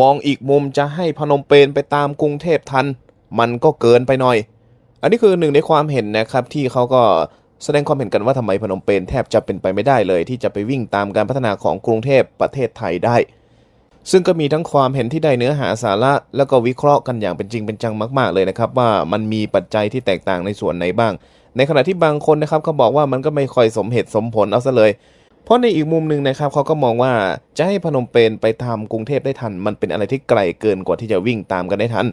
มองอีกมุมจะให้พนมเปญไปตามกรุงเทพทัน มันก็เกินไปหน่อย อันนี้คือหนึ่งในความเห็นนะครับที่เขาก็แสดงความเห็นกันว่าทำไมพนมเปญแทบจะเป็นไปไม่ได้เลย ที่จะไปวิ่งตามการพัฒนาของกรุงเทพประเทศไทยได้ ซึ่งก็มีทั้งความเห็นที่ได้เนื้อหาสาระ แล้วก็วิเคราะห์กันอย่างเป็นจริงเป็นจังมาก ๆ เลยนะครับ ว่ามันมีปัจจัยที่แตกต่างในส่วนไหนบ้าง ในขณะที่บางคนนะครับเขาบอกว่ามันก็ไม่ค่อยสมเหตุสมผลเอาซะเลย เพราะในอีกมุมหนึ่งนะครับเขาก็มองว่าจะให้พนมเปญไปทำกรุงเทพได้ทัน มันเป็นอะไรที่ไกลเกินกว่าที่จะวิ่งตามกันได้ทัน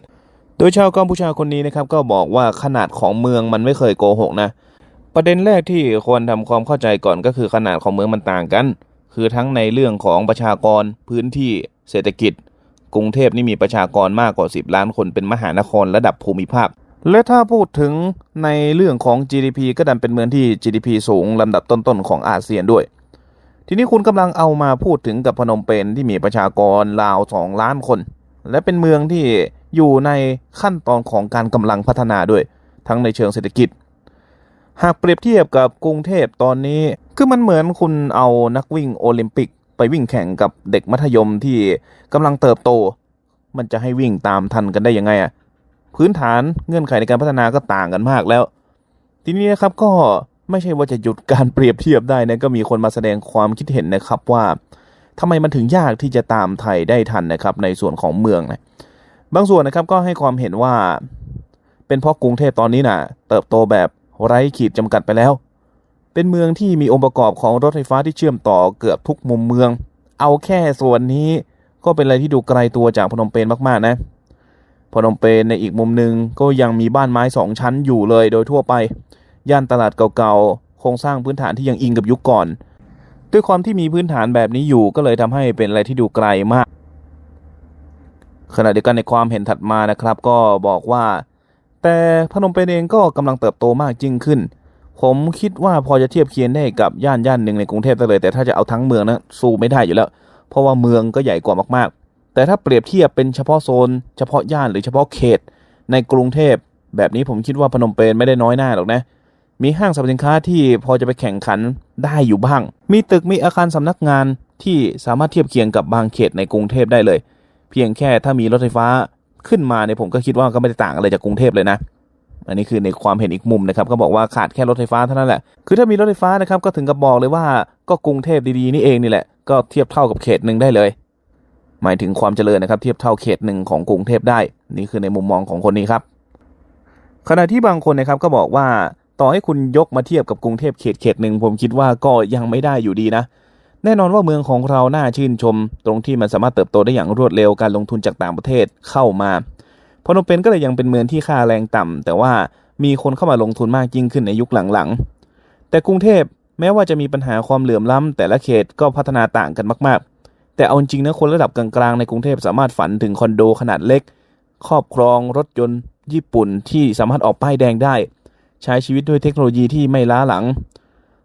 โดยชาวกัมพูชาคนนี้นะครับก็บอกว่าขนาดของเมืองมันไม่เคยโกหกนะ ประเด็นแรกที่ควรทำความเข้าใจก่อนก็คือขนาดของเมืองมันต่างกัน คือทั้งในเรื่องของประชากรพื้นที่เศรษฐกิจ กรุงเทพนี่มีประชากรมากกว่า 10 ล้านคนเป็นมหานครระดับภูมิภาคและถ้าพูดถึงในเรื่องของ GDP ก็ดันเป็นเมืองที่ GDP สูงลำดับต้นๆของอาเซียนด้วย ทีนี้คุณกำลังเอามาพูดถึงกับพนมเปญที่มีประชากรราว2ล้านคน และเป็นเมืองที่อยู่ในขั้นตอนของการกำลังพัฒนาด้วย ทั้งในเชิงเศรษฐกิจ หากเปรียบเทียบกับกรุงเทพตอนนี้ คือมันเหมือนคุณเอานักวิ่งโอลิมปิก ไปวิ่งแข่งกับเด็กมัธยมที่กำลังเติบโต มันจะให้วิ่งตามทันกันได้ยังไงอะพื้นฐานเงื่อนไขในการพัฒนาก็ต่างกันมากแล้ว ทีนี้นะครับก็ ไม่ใช่ว่าจะหยุดการเปรียบเทียบได้นะก็มีคนมาแสดงความคิดเห็นนะครับว่าทำไมมันถึงยากที่จะตามไทยได้ทันนะครับในส่วนของเมืองนะบางส่วนนะครับก็ให้ความเห็นว่า เป็นเพราะกรุงเทพตอนนี้นะ่ะ เติบโตแบบไร้ขีดจำกัดไปแล้ว เป็นเมืองที่มีองค์ประกอบของรถไฟฟ้าที่เชื่อมต่อเกือบทุกมุมเมือง เอาแค่ส่วนนี้ก็เป็นอะไรที่ดูไกลตัวจากพนมเปญมากๆนะพนมเปญในอีกมุมหนึ่งก็ยังมีบ้านไม้สองชั้นอยู่เลยโดยทั่วไป ย่านตลาดเก่าๆ โครงสร้างพื้นฐานที่ยังอิงกับยุคก่อน ด้วยความที่มีพื้นฐานแบบนี้อยู่ก็เลยทำให้เป็นอะไรที่ดูไกลมาก ขณะเดียวกันในความเห็นถัดมานะครับ ก็บอกว่า แต่พนมเปญเองก็กำลังเติบโตมากยิ่งขึ้น ผมคิดว่าพอจะเทียบเคียงได้กับย่านย่านหนึ่งในกรุงเทพได้เลย แต่ถ้าจะเอาทั้งเมืองนะสู้ไม่ได้อยู่แล้ว เพราะว่าเมืองก็ใหญ่กว่ามากๆ แต่ถ้าเปรียบเทียบเป็นเฉพาะโซน เฉพาะย่านหรือเฉพาะเขตในกรุงเทพแบบนี้ผมคิดว่าพนมเปญไม่ได้น้อยหน้าหรอกนะ มีห้างสรรพสินค้าที่พอจะไปแข่งขันได้อยู่บ้าง มีตึกมีอาคารสำนักงานที่สามารถเทียบเคียงกับบางเขตในกรุงเทพได้เลย เพียงแค่ถ้ามีรถไฟฟ้าขึ้นมาเนี่ยผมก็คิดว่าก็ไม่ได้ต่างอะไรจากกรุงเทพเลยนะ อันนี้คือในความเห็นอีกมุมนะครับก็บอกว่าขาดแค่รถไฟฟ้าเท่านั้นแหละ คือถ้ามีรถไฟฟ้านะครับก็ถึงกับบอกเลยว่าก็กรุงเทพดีๆนี่เองนี่แหละ ก็เทียบเท่ากับเขตหนึ่งได้เลย หมายถึงความเจริญนะครับ เทียบเท่าเขตหนึ่งของกรุงเทพได้ นี่คือในมุมมองของคนนี้ครับ ขณะที่บางคนนะครับก็บอกว่า ต่อให้คุณยกมาเทียบกับกรุงเทพเขตเขตหนึ่งผมคิดว่าก็ยังไม่ได้อยู่ดีนะ แน่นอนว่าเมืองของเราน่าชื่นชม ตรงที่มันสามารถเติบโตได้อย่างรวดเร็วการลงทุนจากต่างประเทศเข้ามาพนมเปญก็เลยยังเป็นเมืองที่ค่าแรงต่ำแต่ว่ามีคนเข้ามาลงทุนมากยิ่งขึ้นในยุคหลังๆ แต่กรุงเทพแม้ว่าจะมีปัญหาความเหลื่อมล้ำแต่ละเขตก็พัฒนาต่างกันมาก ๆ แต่เอาจริงนะคนระดับกลางๆในกรุงเทพสามารถฝันถึงคอนโดขนาดเล็ก ครอบครองรถยนต์ญี่ปุ่นที่สามารถออกป้ายแดงได้ ใช้ชีวิตด้วยเทคโนโลยีที่ไม่ล้าหลัง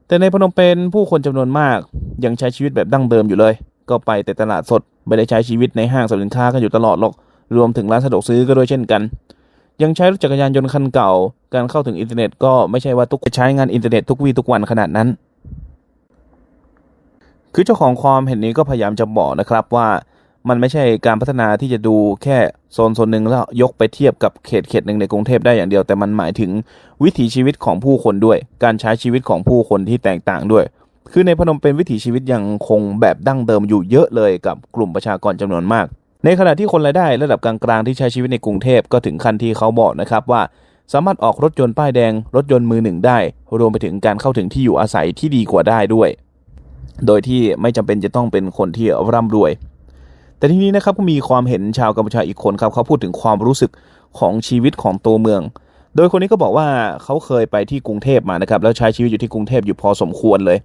แต่ในพนมเปญผู้คนจำนวนมากยังใช้ชีวิตแบบดั้งเดิมอยู่เลย ก็ไปแต่ตลาดสดไม่ได้ใช้ชีวิตในห้างสรรพสินค้ากันอยู่ตลอดหรอก รวมถึงร้านสะดวกซื้อก็ด้วยเช่นกัน ยังใช้รถจักรยานยนต์คันเก่า การเข้าถึงอินเทอร์เน็ตก็ไม่ใช่ว่าทุกใช้งานอินเทอร์เน็ตทุกวี่ทุกวันขนาดนั้น คือเจ้าของความเห็นนี้ก็พยายามจะบอกนะครับว่า มันไม่ใช่การพัฒนาที่จะดูแค่โซนโซนหนึ่งแล้วยกไปเทียบกับเขตเขตหนึ่งในกรุงเทพได้อย่างเดียว แต่มันหมายถึงวิถีชีวิตของผู้คนด้วย การใช้ชีวิตของผู้คนที่แตกต่างด้วย คือในพนมเป็นวิถีชีวิตยังคงแบบดั้งเดิมอยู่เยอะเลยกับกลุ่มประชากรจำนวนมาก ในขณะที่คนรายได้ระดับกลางๆที่ใช้ชีวิตในกรุงเทพก็ถึงขั้นที่เขาบอกนะครับว่า สามารถออกรถยนต์ป้ายแดง รถยนต์มือหนึ่งได้ รวมไปถึงการเข้าถึงที่อยู่อาศัยที่ดีกว่าได้ด้วย โดยที่ไม่จำเป็นจะต้องเป็นคนที่ร่ำรวย แต่ทีนี้นะครับก็มีความเห็นชาวกัมพูชาอีกคนครับเขาพูดถึงความรู้สึกของชีวิตของตัวเมือง โดยคนนี้ก็บอกว่าเขาเคยไปที่กรุงเทพมานะครับแล้วใช้ชีวิตอยู่ที่กรุงเทพอยู่พอสมควรเลย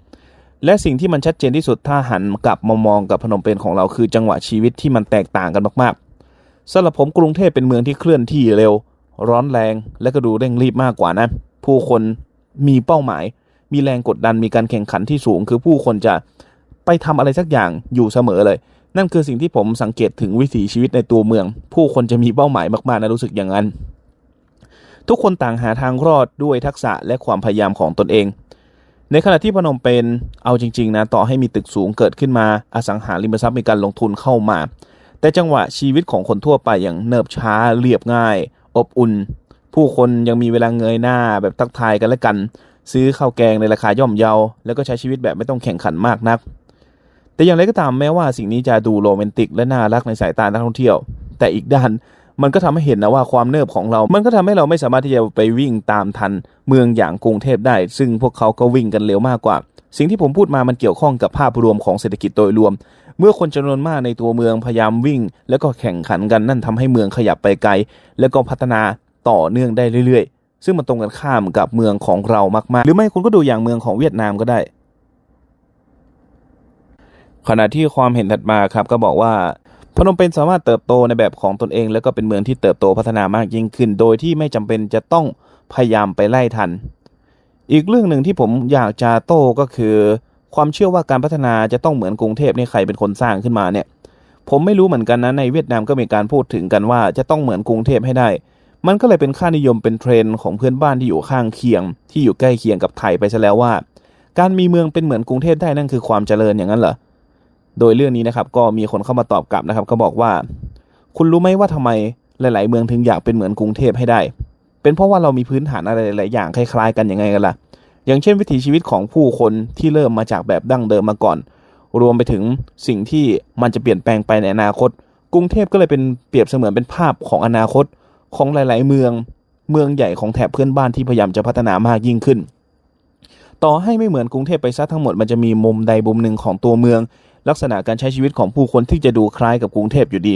และสิ่งที่มันชัดเจนที่สุดถ้าหันกลับมามองกับพนมเปญของเราคือจังหวะชีวิตที่มันแตกต่างกันมากๆสำหรับผมกรุงเทพเป็นเมืองที่เคลื่อนที่เร็ว ร้อนแรงและก็ดูเร่งรีบมากกว่านะ ผู้คนมีเป้าหมาย มีแรงกดดันมีการแข่งขันที่สูง คือผู้คนจะไปทำอะไรสักอย่างอยู่เสมอเลย นั่นคือสิ่งที่ผมสังเกตถึงวิถีชีวิตในตัวเมือง ผู้คนจะมีเป้าหมายมากๆนะรู้สึกอย่างนั้น ทุกคนต่างหาทางรอดด้วยทักษะและความพยายามของตนเอง ในขณะที่พนมเปญเอาจริง ๆ นะต่อให้มีตึกสูงเกิดขึ้นมาอสังหาริมทรัพย์มีการลงทุนเข้ามา แต่จังหวะชีวิตของคนทั่วไปอย่างเนิบช้าเรียบง่าย อบอุ่น ผู้คนยังมีเวลาเงยหน้าแบบทักทายกันและกัน ซื้อข้าวแกงในราคาย่อมเยา แล้วก็ใช้ชีวิตแบบไม่ต้องแข่งขันมากนัก แต่อย่างไรก็ตามแม้ว่าสิ่งนี้จะดูโรแมนติกและน่ารักในสายตานักท่องเที่ยว แต่อีกด้านมันก็ทำให้เห็นนะว่าความเนิบของเรา มันก็ทำให้เราไม่สามารถที่จะไปวิ่งตามทันเมืองอย่างกรุงเทพได้ ซึ่งพวกเขาก็วิ่งกันเร็วมากกว่า สิ่งที่ผมพูดมามันเกี่ยวข้องกับภาพรวมของเศรษฐกิจโดยรวม เมื่อคนจำนวนมากในตัวเมืองพยายามวิ่ง แล้วก็แข่งขันกันนั่นทำให้เมืองขยับไปไกล แล้วก็พัฒนาต่อเนื่องได้เรื่อยๆ ซึ่งมันตรงกันข้ามกับเมืองของเรามากๆ หรือไม่คุณก็ดูอย่างเมืองของเวียดนามก็ได้ ขณะที่ความเห็นถัดมาครับก็บอกว่าพนมเปญสามารถเติบโตในแบบของตนเอง แล้วก็เป็นเมืองที่เติบโตพัฒนามากยิ่งขึ้น โดยที่ไม่จำเป็นจะต้องพยายามไปไล่ทัน อีกเรื่องหนึ่งที่ผมอยากจะโต้ก็คือ ความเชื่อว่าการพัฒนาจะต้องเหมือนกรุงเทพนี่ใครเป็นคนสร้างขึ้นมาเนี่ย ผมไม่รู้เหมือนกันนะในเวียดนามก็มีการพูดถึงกันว่าจะต้องเหมือนกรุงเทพให้ได้ มันก็เลยเป็นค่านิยมเป็นเทรนด์ของเพื่อนบ้านที่อยู่ข้างเคียง ที่อยู่ใกล้เคียงกับไทยไปซะแล้วว่า การมีเมืองเป็นเหมือนกรุงเทพได้นั่นคือความเจริญอย่างนั้นเหรอ โดยเรื่องนี้นะครับก็มีคนเข้ามาตอบกลับนะครับ ก็บอกว่า คุณรู้ไหมว่าทำไมหลาย ๆ เมืองถึงอยากเป็นเหมือนกรุงเทพให้ได้ เป็นเพราะว่าเรามีพื้นฐานอะไรหลาย ๆ อย่างคล้าย ๆ กันยังไงกันล่ะ อย่างเช่นวิถีชีวิตของผู้คนที่เริ่มมาจากแบบดั้งเดิมมาก่อน รวมไปถึงสิ่งที่มันจะเปลี่ยนแปลงไปในอนาคต กรุงเทพก็เลยเป็นเปรียบเสมือนเป็นภาพของอนาคตของหลาย ๆ เมืองเมืองใหญ่ของแถบเพื่อนบ้านที่พยายามจะพัฒนามากยิ่งขึ้น ต่อให้ไม่เหมือนกรุงเทพไปซะทั้งหมดมันจะมีมุมใดมุมหนึ่งของตัวเมือง ลักษณะการใช้ชีวิตของผู้คนที่จะดูคล้ายกับกรุงเทพอยู่ดี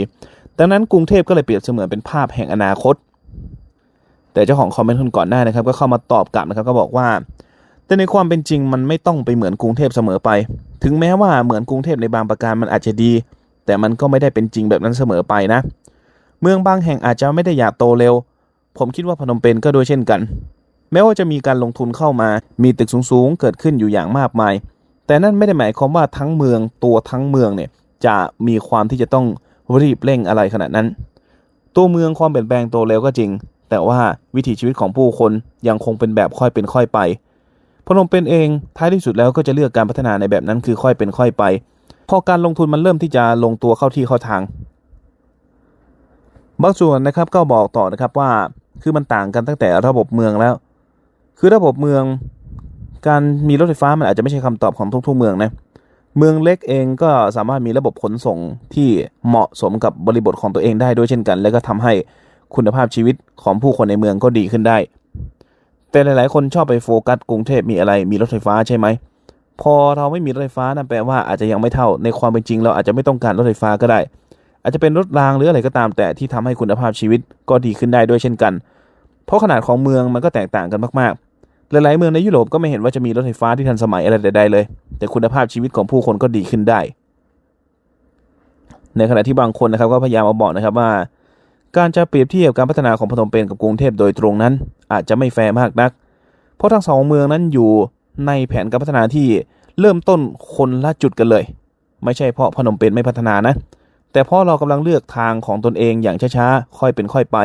ดังนั้นกรุงเทพก็เลยเปรียบเสมือนเป็นภาพแห่งอนาคต แต่เจ้าของคอมเมนต์คนก่อนหน้านะครับ ก็เข้ามาตอบกลับนะครับก็บอกว่า แต่ในความเป็นจริงมันไม่ต้องไปเหมือนกรุงเทพเสมอไป ถึงแม้ว่าเหมือนกรุงเทพในบางประการมันอาจจะดี แต่มันก็ไม่ได้เป็นจริงแบบนั้นเสมอไปนะ เมืองบางแห่งอาจจะไม่ได้อยากโตเร็ว ผมคิดว่าพนมเปญก็โดยเช่นกัน แม้ว่าจะมีการลงทุนเข้ามา มีตึกสูงๆ เกิดขึ้นอยู่อย่างมากมาย แต่นั่นไม่ได้หมายความว่าทั้งเมืองตัวทั้งเมืองเนี่ยจะมีความที่จะต้องรีบเร่งอะไรขนาดนั้น ตัวเมืองความเปลี่ยนแปลงโตเร็วก็จริง แต่ว่าวิถีชีวิตของผู้คนยังคงเป็นแบบค่อยเป็นค่อยไปพนมเปญเองท้ายที่สุดแล้วก็จะเลือกการพัฒนาในแบบนั้นคือค่อยเป็นค่อยไป พอการลงทุนมันเริ่มที่จะลงตัวเข้าที่เข้าทางบางส่วนนะครับก็บอกต่อนะครับว่าคือมันต่างกันตั้งแต่ระบบเมืองแล้ว คือระบบเมือง การมีรถไฟฟ้ามันอาจจะไม่ใช่คำตอบของทุกๆเมืองนะเมืองเล็กเองก็สามารถมีระบบขนส่งที่เหมาะสมกับบริบทของตัวเองได้ด้วยเช่นกัน แล้วก็ทำให้คุณภาพชีวิตของผู้คนในเมืองก็ดีขึ้นได้ แต่หลาย ๆ คนชอบไปโฟกัสกรุงเทพมีอะไรมีรถไฟฟ้าใช่ไหมพอเราไม่มีรถไฟฟ้านั่นแปลว่าอาจจะยังไม่เท่าในความเป็นจริง เราอาจจะไม่ต้องการรถไฟฟ้าก็ได้ อาจจะเป็นรถรางหรืออะไรก็ตาม แต่ที่ทำให้คุณภาพชีวิตก็ดีขึ้นได้ด้วยเช่นกัน เพราะขนาดของเมืองมันก็แตกต่างกันมากๆ หลายๆเมืองในยุโรปก็ไม่เห็นว่าจะมีรถไฟฟ้าที่ทันสมัยอะไรใดๆเลย แต่คุณภาพชีวิตของผู้คนก็ดีขึ้นได้ ในขณะที่บางคนนะครับก็พยายามมาบอกนะครับว่า การจะเปรียบเทียบการพัฒนาของพนมเปญกับกรุงเทพโดยตรงนั้น อาจจะไม่แฟร์มากนัก เพราะทั้งสองเมืองนั้นอยู่ในแผนการพัฒนาที่เริ่มต้นคนละจุดกันเลย ไม่ใช่เพราะพนมเปญไม่พัฒนานะ แต่เพราะเรากำลังเลือกทางของตนเองอย่างช้าๆ ค่อยเป็นค่อยไป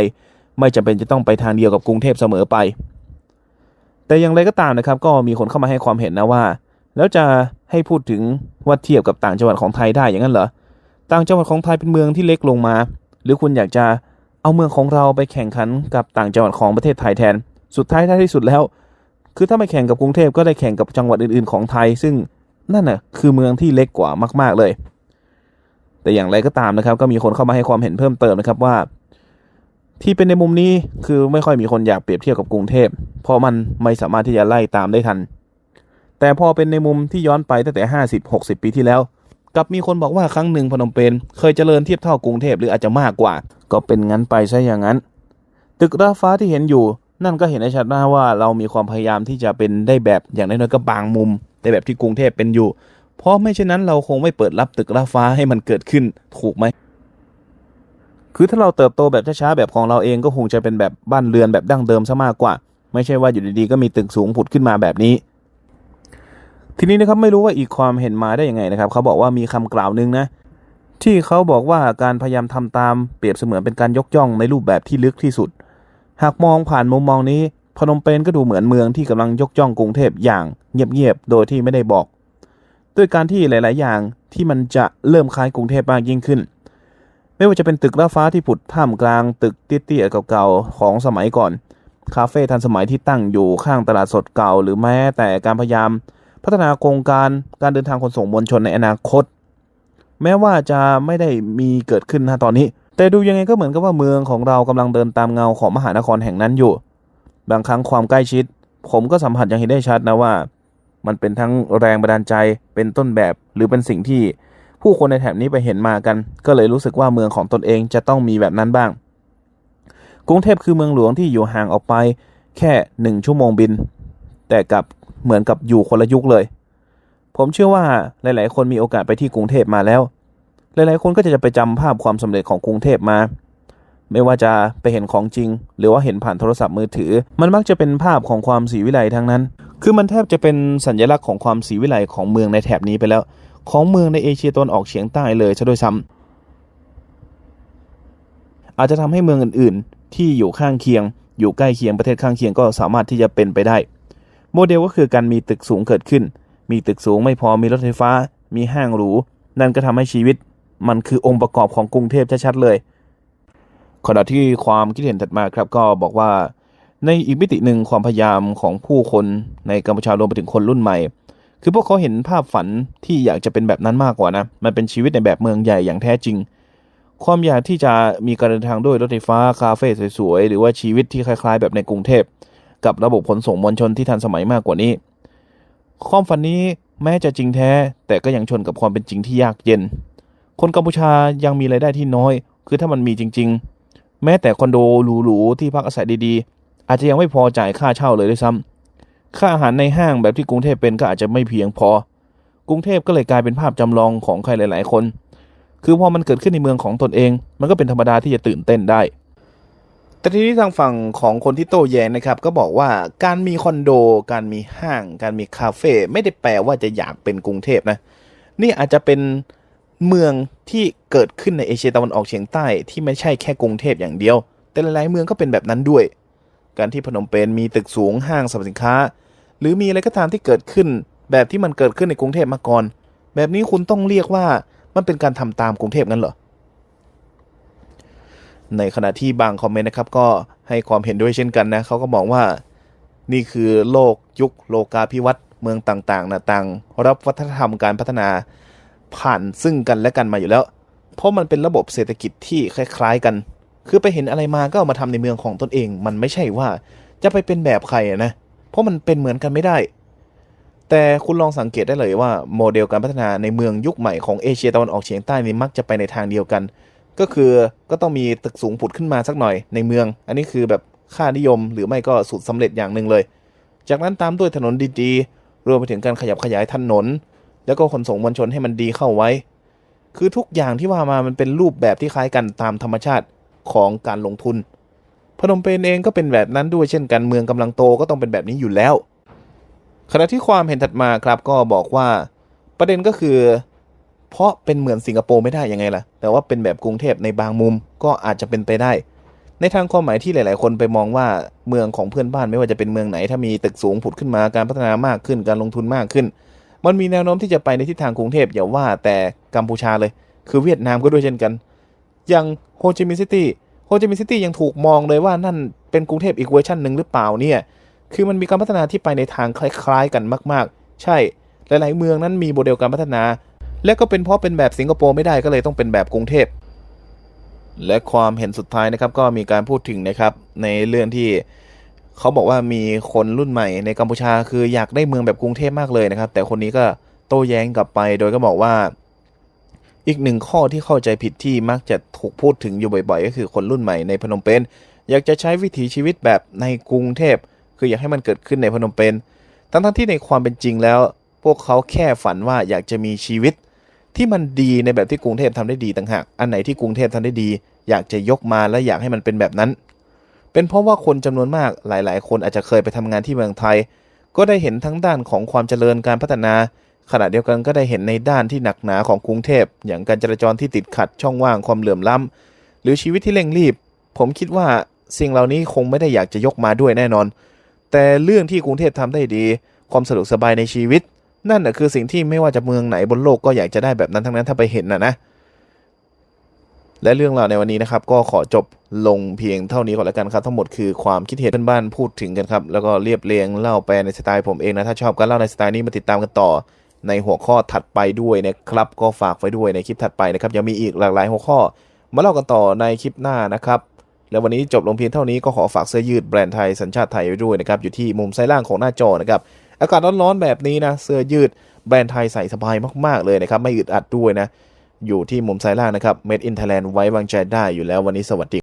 ไม่จำเป็นจะต้องไปทางเดียวกับกรุงเทพเสมอไป แต่อย่างไรก็ตามนะครับ ก็มีคนเข้ามาให้ความเห็นนะว่า แล้วจะให้พูดถึงว่าเทียบกับต่างจังหวัดของไทยได้อย่างนั้นเหรอต่างจังหวัดของไทยเป็นเมืองที่เล็กลงมา หรือคุณอยากจะเอาเมืองของเราไปแข่งขันกับต่างจังหวัดของประเทศไทยแทน สุดท้ายท้ายที่สุดแล้ว คือถ้าไม่แข่งกับกรุงเทพก็ได้แข่งกับจังหวัดอื่นๆของไทย ซึ่งนั่นน่ะคือเมืองที่เล็กกว่ามาก ๆเลย แต่อย่างไรก็ตามนะครับ ก็มีคนเข้ามาให้ความเห็นเพิ่มเติมนะครับว่า ที่เป็นในมุมนี้คือไม่ค่อยมีคนอยากเปรียบเทียบกับกรุงเทพ เพราะมันไม่สามารถที่จะไล่ตามได้ทัน แต่พอเป็นในมุมที่ย้อนไปตั้งแต่ 50 60 ปีที่แล้วกับมีคนบอกว่าครั้งหนึ่งพนมเปญเคยเจริญเทียบเท่ากรุงเทพหรืออาจจะมากกว่า ก็เป็นงั้นไปซะอย่างนั้น ตึกราฟ้าที่เห็นอยู่ นั่นก็เห็นได้ชัดน้าว่าเรามีความพยายามที่จะเป็นได้แบบอย่างน้อยๆก็บางมุมในแบบที่กรุงเทพเป็นอยู่ เพราะไม่เช่นนั้นเราคงไม่เปิดรับตึกราฟ้าให้มันเกิดขึ้นถูกไหม คือถ้าเราเติบโตแบบช้าๆแบบของเราเองก็คงจะเป็นแบบบ้านเรือนแบบดั้งเดิมซะมากกว่า ไม่ใช่ว่าอยู่ดีๆก็มีตึกสูงผุดขึ้นมาแบบนี้ ทีนี้นะครับไม่รู้ว่าอีกความเห็นมาได้ยังไงนะครับ เขาบอกว่ามีคำกล่าวหนึงนะ ที่เขาบอกว่าการพยายามทำตามเปรียบเสมือนเป็นการยกย่องในรูปแบบที่ลึกที่สุด หากมองผ่านมุมมองนี้พนมเปญก็ดูเหมือนเมืองที่กำลังยกย่องกรุงเทพอย่างเงียบๆโดยที่ไม่ได้บอก ด้วยการที่หลาย ๆ อย่างที่มันจะเริ่มคล้ายกรุงเทพมากยิ่งขึ้น ไม่ว่าจะเป็นตึกระฟ้าที่ผุดท่ามกลางตึกเตี้ยๆเก่าๆของสมัยก่อน คาเฟ่ทันสมัยที่ตั้งอยู่ข้างตลาดสดเก่า หรือแม้แต่การพยายาม พัฒนาโครงการการเดินทางขนส่งมวลชนในอนาคต แม้ว่าจะไม่ได้มีเกิดขึ้นนะตอนนี้ แต่ดูยังไงก็เหมือนกับว่าเมืองของเรากำลังเดินตามเงาของมหานครแห่งนั้นอยู่ บางครั้งความใกล้ชิด ผมก็สัมผัสอย่างเห็นได้ชัดนะว่า มันเป็นทั้งแรงบันดาลใจเป็นต้นแบบหรือเป็นสิ่งที่ ผู้คนในแถบนี้ไปเห็นมากัน ก็เลยรู้สึกว่าเมืองของตนเองจะต้องมีแบบนั้นบ้าง กรุงเทพคือเมืองหลวงที่อยู่ห่างออกไป แค่หนึ่งชั่วโมงบิน แต่กับเหมือนกับอยู่คนละยุคเลย ผมเชื่อว่าหลาย ๆ คนมีโอกาสไปที่กรุงเทพมาแล้ว หลาย ๆ คนก็จะไปจำภาพความสำเร็จของกรุงเทพมา ไม่ว่าจะไปเห็นของจริง หรือว่าเห็นผ่านโทรศัพท์มือถือ มันมักจะเป็นภาพของความสีวิไลทั้งนั้น คือมันแทบจะเป็นสัญลักษณ์ของความสีวิไลของเมืองในแถบนี้ไปแล้ว ของเมืองในเอเชียตะวันออกเฉียงใต้เลยซะด้วยซ้ำอาจจะทำให้เมืองอื่นๆ ที่อยู่ข้างเคียง อยู่ใกล้เคียงประเทศข้างเคียงก็สามารถที่จะเป็นไปได้ โมเดลก็คือการมีตึกสูงเกิดขึ้น มีตึกสูงไม่พอมีรถไฟฟ้า มีห้างหรู นั่นก็ทำให้ชีวิต มันคือองค์ประกอบของกรุงเทพชัดๆเลยขณะที่ความคิดเห็นถัดมาครับก็บอกว่าในอีกมิติหนึ่งความพยายามของผู้คนในกัมพูชารวมไปถึงคนรุ่นใหม่ คือพวกเขาเห็นภาพฝันที่อยากจะเป็นแบบนั้นมากกว่านะ มันเป็นชีวิตในแบบเมืองใหญ่อย่างแท้จริง ความอยากที่จะมีการเดินทางด้วยรถไฟฟ้าคาเฟ่สวยๆ หรือว่าชีวิตที่คล้าย ๆ แบบในกรุงเทพ กับระบบขนส่งมวลชนที่ทันสมัยมากกว่านี้ ความฝันนี้แม้จะจริงแท้ แต่ก็ยังชนกับความเป็นจริงที่ยากเย็น คนกัมพูชายังมีรายได้ที่น้อย คือถ้ามันมีจริง ๆ แม้แต่คอนโดหรูๆที่พักอาศัยดีๆ อาจจะยังไม่พอจ่ายค่าเช่าเลยด้วยซ้ำ ค่าอาหารในห้างแบบที่กรุงเทพเป็นก็อาจจะไม่เพียงพอ กรุงเทพก็เลยกลายเป็นภาพจำลองของใครหลาย ๆ คน คือพอมันเกิดขึ้นในเมืองของตนเอง มันก็เป็นธรรมดาที่จะตื่นเต้นได้ แต่ทีนี้ทางฝั่งของคนที่โต้แย้งนะครับ ก็บอกว่าการมีคอนโด การมีห้าง การมีคาเฟ่ไม่ได้แปลว่าจะอยากเป็นกรุงเทพนะ นี่อาจจะเป็นเมืองที่เกิดขึ้นในเอเชียตะวันออกเฉียงใต้ที่ไม่ใช่แค่กรุงเทพอย่างเดียว แต่หลายๆเมืองก็เป็นแบบนั้นด้วย การที่พนมเปญมีตึกสูงห้างสรรพสินค้า หรือมีอะไรก็ตามที่เกิดขึ้น แบบที่มันเกิดขึ้นในกรุงเทพมาก่อน แบบนี้คุณต้องเรียกว่ามันเป็นการทำตามกรุงเทพงั้นเหรอ ในขณะที่บางคอมเมนต์นะครับ ก็ให้ความเห็นด้วยเช่นกันนะเขาก็มองว่านี่คือโลกยุคโลกาภิวัตน์เมืองต่างๆนะต่างรับวัฒนธรรมการพัฒนาผ่านซึ่งกันและกันมาอยู่แล้ว เพราะมันเป็นระบบเศรษฐกิจที่คล้าย ๆ กัน คือไปเห็นอะไรมาก็เอามาทำในเมืองของตนเอง มันไม่ใช่ว่าจะไปเป็นแบบใครนะ เพราะมันเป็นเหมือนกันไม่ได้ แต่คุณลองสังเกตได้เลยว่าโมเดลการพัฒนาในเมืองยุคใหม่ของเอเชียตะวันออกเฉียงใต้นี่มักจะไปในทางเดียวกัน ก็คือก็ต้องมีตึกสูงผุดขึ้นมาสักหน่อยในเมือง อันนี้คือแบบค่านิยมหรือไม่ก็สูตรสำเร็จอย่างหนึ่งเลย จากนั้นตามด้วยถนนดีๆรวมไปถึงการขยับขยายถนน แล้วก็ขนส่งมวลชนให้มันดีเข้าไว้ คือทุกอย่างที่ว่ามามันเป็นรูปแบบที่คล้ายกันตามธรรมชาติ ของการลงทุน พนมเปญเองก็เป็นแบบนั้นด้วยเช่นกันเมืองกำลังโตก็ต้องเป็นแบบนี้อยู่แล้ว ขณะที่ความเห็นถัดมาครับก็บอกว่าประเด็นก็คือ เพราะเป็นเหมือนสิงคโปร์ไม่ได้ยังไงล่ะ แต่ว่าเป็นแบบกรุงเทพในบางมุมก็อาจจะเป็นไปได้ ในทางความหมายที่หลาย ๆ คนไปมองว่าเมืองของเพื่อนบ้านไม่ว่าจะเป็นเมืองไหน ถ้ามีตึกสูงผุดขึ้นมาการพัฒนามากขึ้นการลงทุนมากขึ้น มันมีแนวโน้มที่จะไปในทิศทางกรุงเทพอย่าว่าแต่กัมพูชาเลย คือเวียดนามก็ด้วยเช่นกัน อย่าง โฮจิมินห์ซิตี้โฮจิมินห์ซิตี้ยังถูกมองเลยว่านั่นเป็นกรุงเทพอีกเวอร์ชันหนึ่งหรือเปล่าเนี่ย คือมันมีการพัฒนาที่ไปในทางคล้ายๆกันมาก ๆ ใช่ หลาย ๆ เมืองนั้นมีโมเดลการพัฒนา และก็เป็นเพราะเป็นแบบสิงคโปร์ไม่ได้ก็เลยต้องเป็นแบบกรุงเทพ และความเห็นสุดท้ายนะครับก็มีการพูดถึงนะครับในเรื่องที่เขาบอกว่ามีคนรุ่นใหม่ในกัมพูชาคืออยากได้เมืองแบบกรุงเทพมากเลยนะครับ แต่คนนี้ก็โต้แย้งกลับไปโดยก็บอกว่า อีกหนึ่งข้อที่เข้าใจผิดที่มักจะถูกพูดถึงอยู่บ่อยๆ ก็คือคนรุ่นใหม่ในพนมเปญอยากจะใช้วิถีชีวิตแบบในกรุงเทพ คืออยากให้มันเกิดขึ้นในพนมเปญทั้งๆที่ในความเป็นจริงแล้ว พวกเขาแค่ฝันว่าอยากจะมีชีวิต ที่มันดีในแบบที่กรุงเทพทำได้ดีต่างหากอันไหนที่กรุงเทพทำได้ดี อยากจะยกมาและอยากให้มันเป็นแบบนั้น เป็นเพราะว่าคนจำนวนมากหลาย ๆ คนอาจจะเคยไปทำงานที่เมืองไทย ก็ได้เห็นทั้งด้านของความเจริญการพัฒนา ขณะเดียวกันก็ได้เห็นในด้านที่หนักหนาของกรุงเทพ อย่างการจราจรที่ติดขัดช่องว่างความเหลื่อมล้ำหรือชีวิตที่เร่งรีบ ผมคิดว่าสิ่งเหล่านี้คงไม่ได้อยากจะยกมาด้วยแน่นอน แต่เรื่องที่กรุงเทพทำได้ดี ความสะดวกสบายในชีวิต นั่นคือสิ่งที่ไม่ว่าจะเมืองไหนบนโลกก็อยากจะได้แบบนั้นทั้งนั้นถ้าไปเห็นนะนะและเรื่องราวในวันนี้นะครับก็ขอจบลงเพียงเท่านี้ก่อนแล้วกันครับ ทั้งหมดคือความคิดเห็นเพื่อนบ้านพูดถึงกันครับ แล้วก็เรียบเรียงเล่าไปในสไตล์ผมเองนะ ถ้าชอบการเล่าในสไตล์นี้มาติดตามกันต่อ ในหัวข้อถัดไปด้วยนะครับ ก็ฝากไว้ด้วยในคลิปถัดไปนะครับยังมีอีกหลากหลายหัวข้อ มาเล่ากันต่อในคลิปหน้านะครับแล้ววันนี้จบลงเพียงเท่านี้ก็ขอฝากเสื้อยืดแบรนด์ไทยสัญชาติไทยไว้ด้วยนะครับอยู่ที่มุมซ้ายล่างของหน้าจอนะครับอากาศร้อนๆแบบนี้นะเสื้อยืดแบรนด์ไทยใส่สบายมากๆเลยนะครับไม่อึดอัดด้วยนะอยู่ที่มุมซ้ายล่างนะครับ Made in Thailand ไว้วางใจได้อยู่แล้ววันนี้สวัสดี